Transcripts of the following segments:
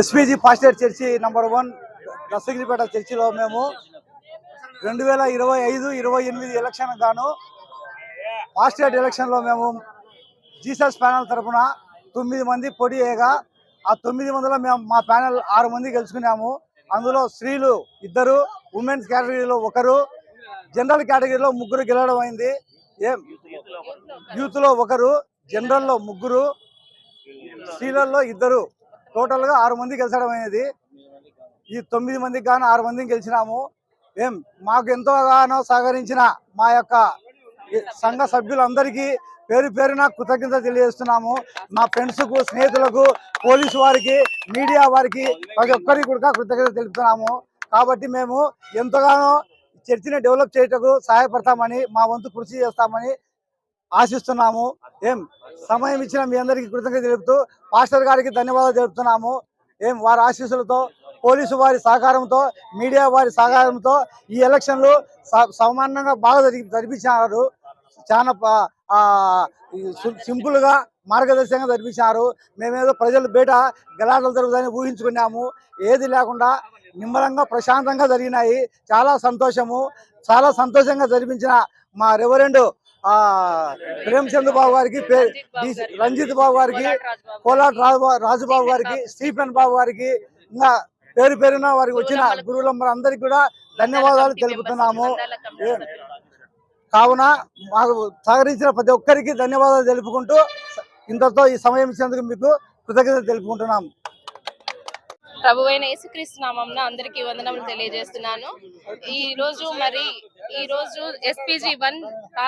SPG pastorate church number one Dasagiripeta చర్చిలో మేము రెండు వేల ఇరవై ఐదు ఇరవై ఎనిమిది ఎలక్షన్ గాను పాస్టేట్ ఎలక్షన్లో మేము జీసస్ ప్యానల్ తరపున తొమ్మిది మంది పొడి వేయగా ఆ తొమ్మిది మందిలో మేము మా ప్యానల్ ఆరు మంది గెలుచుకున్నాము. అందులో స్త్రీలు ఇద్దరు ఉమెన్స్ కేటగిరీలో ఒకరు జనరల్ కేటగిరీలో ముగ్గురు గెలవడం అయింది. ఏం యూత్లో ఒకరు జనరల్లో ముగ్గురు స్త్రీలలో ఇద్దరు టోటల్గా ఆరు మంది గెలిచడం అనేది ఈ తొమ్మిది మందికి గాను ఆరు మందిని గెలిచినాము. ఏం మాకు ఎంతోగానో సహకరించిన మా యొక్క సంఘ సభ్యులందరికీ పేరు పేరున కృతజ్ఞత తెలియజేస్తున్నాము. మా ఫ్రెండ్స్కు స్నేహితులకు పోలీసు వారికి మీడియా వారికి ప్రతి ఒక్కరికి కూడా కృతజ్ఞత తెలుపుతున్నాము. కాబట్టి మేము ఎంతగానో చర్చిని డెవలప్ చేయటకు సహాయపడతామని మా వంతు కృషి చేస్తామని ఆశిస్తున్నాము. ఏం సమయం ఇచ్చిన మీ అందరికీ కృతజ్ఞత తెలుపుతూ పాస్టర్ గారికి ధన్యవాదాలు తెలుపుతున్నాము. ఏం వారి ఆశీస్సులతో పోలీసు వారి సహకారంతో మీడియా వారి సహకారంతో ఈ ఎలక్షన్లు స- సమానంగా బాగా జరిగి జరిపించారు చాలా సింపుల్గా మార్గదర్శకంగా జరిపించారు మేమేదో ప్రజలు బయట గలాటలు జరుగుతాయని ఊహించుకున్నాము. ఏది లేకుండా నిమ్మలంగా ప్రశాంతంగా జరిగినాయి. చాలా సంతోషము. చాలా సంతోషంగా జరిపించిన మా రెవరెండు ఆ ప్రేమచంద్ర బాబు గారికి రంజిత్ బాబు గారికి కోలాట్ రాజు రాజుబాబు గారికి స్టీఫెన్ బాబు గారికి ఇంకా పేరు పేరున వారికి వచ్చిన గురువులందరికీ కూడా ధన్యవాదాలు తెలుపుతున్నాము. కావున మాకు సహకరించిన ప్రతి ఒక్కరికి ధన్యవాదాలు తెలుపుకుంటూ ఇంతతో ఈ సమయం ఇచ్చినందుకు మీకు కృతజ్ఞత తెలుపుకుంటున్నాము ప్రభు అయిన యేసుక్రీస్తు నామంన అందరికీ వందనములు తెలియజేస్తున్నాను. ఈ రోజు మరి ఈ రోజు SPG one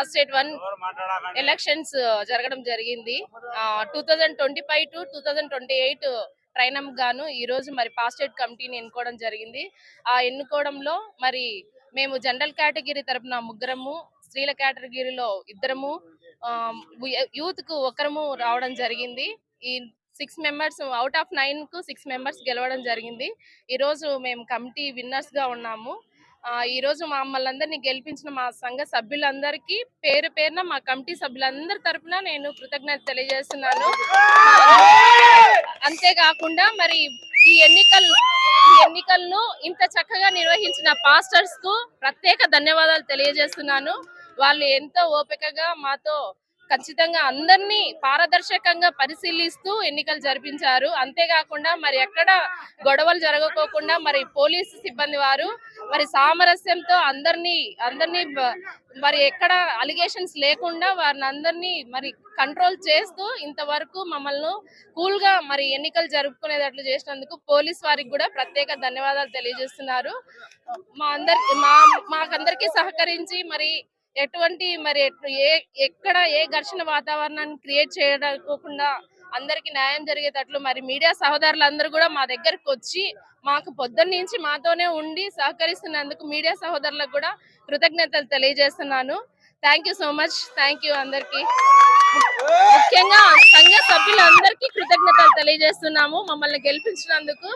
state one elections జరగడం జరిగింది. Two thousand twenty five to two thousand twenty eight triennium గాను ఈ రోజు మరి పాస్టేట్ కమిటీని ఎన్నుకోవడం జరిగింది. ఆ ఎన్నుకోవడంలో మరి మేము జనరల్ కేటగిరీ తరపున ముగ్గురము స్త్రీల కేటగిరీలో ఇద్దరము యూత్కు ఒకరము రావడం జరిగింది. ఈ సిక్స్ మెంబర్స్ అవుట్ ఆఫ్ నైన్కు సిక్స్ మెంబర్స్ గెలవడం జరిగింది. ఈరోజు మేము కమిటీ విన్నర్స్గా ఉన్నాము. ఈరోజు మా రోజు మమ్మల్ని గెలిపించిన మా సంఘ సభ్యులందరికీ పేరు పేరున మా కమిటీ సభ్యులందరి తరఫున నేను కృతజ్ఞత తెలియజేస్తున్నాను. అంతేకాకుండా మరి ఈ ఎన్నికలు ఈ ఎన్నికలను ఇంత చక్కగా నిర్వహించిన పాస్టర్స్కు ప్రత్యేక ధన్యవాదాలు తెలియజేస్తున్నాను. వాళ్ళు ఎంతో ఓపికగా మాతో ఖచ్చితంగా అందరినీ పారదర్శకంగా పరిశీలిస్తూ ఎన్నికలు జరిపించారు. అంతేకాకుండా మరి ఎక్కడ గొడవలు జరగకోకుండా మరి పోలీసు సిబ్బంది వారు మరి సామరస్యంతో అందరినీ అందరినీ మరి ఎక్కడ అలిగేషన్స్ లేకుండా వారిని అందరినీ మరి కంట్రోల్ చేస్తూ ఇంతవరకు మమ్మల్ని కూల్గా మరి ఎన్నికలు జరుపుకునేటట్లు చేసినందుకు పోలీస్ వారికి కూడా ప్రత్యేక ధన్యవాదాలు తెలియజేస్తున్నారు. మా అందరి మా మాకందరికీ సహకరించి మరి ఎటువంటి మరి ఏ ఎక్కడ ఏ ఘర్షణ వాతావరణాన్ని క్రియేట్ చేయకోకుండా అందరికి న్యాయం జరిగేటట్లు మరి మీడియా సహోదరులందరూ కూడా మా దగ్గరకు వచ్చి మాకు పొద్దున్న నుంచి మాతోనే ఉండి సహకరిస్తున్నందుకు మీడియా సహోదరులకు కూడా కృతజ్ఞతలు తెలియజేస్తున్నాను. Thank you so much thank you అందరికి. ముఖ్యంగా సంఘ సభ్యులందరికీ కృతజ్ఞతలు తెలియజేస్తున్నాము. మమ్మల్ని గెలిపించినందుకు.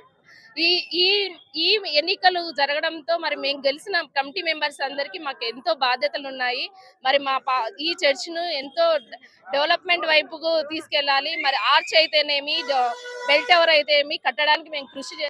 ఈ ఈ ఈ ఎన్నికలు జరగడంతో మరి మేము గెలిచిన కమిటీ మెంబర్స్ అందరికీ మాకు ఎంతో బాధ్యతలు ఉన్నాయి. మరి మా పా- ఈ చర్చ్ను ఎంతో డెవలప్మెంట్ వైపుకు తీసుకెళ్ళాలి. మరి ఆర్చ్ అయితేనేమి బెల్ టవర్ అయితేనేమి కట్టడానికి మేము కృషి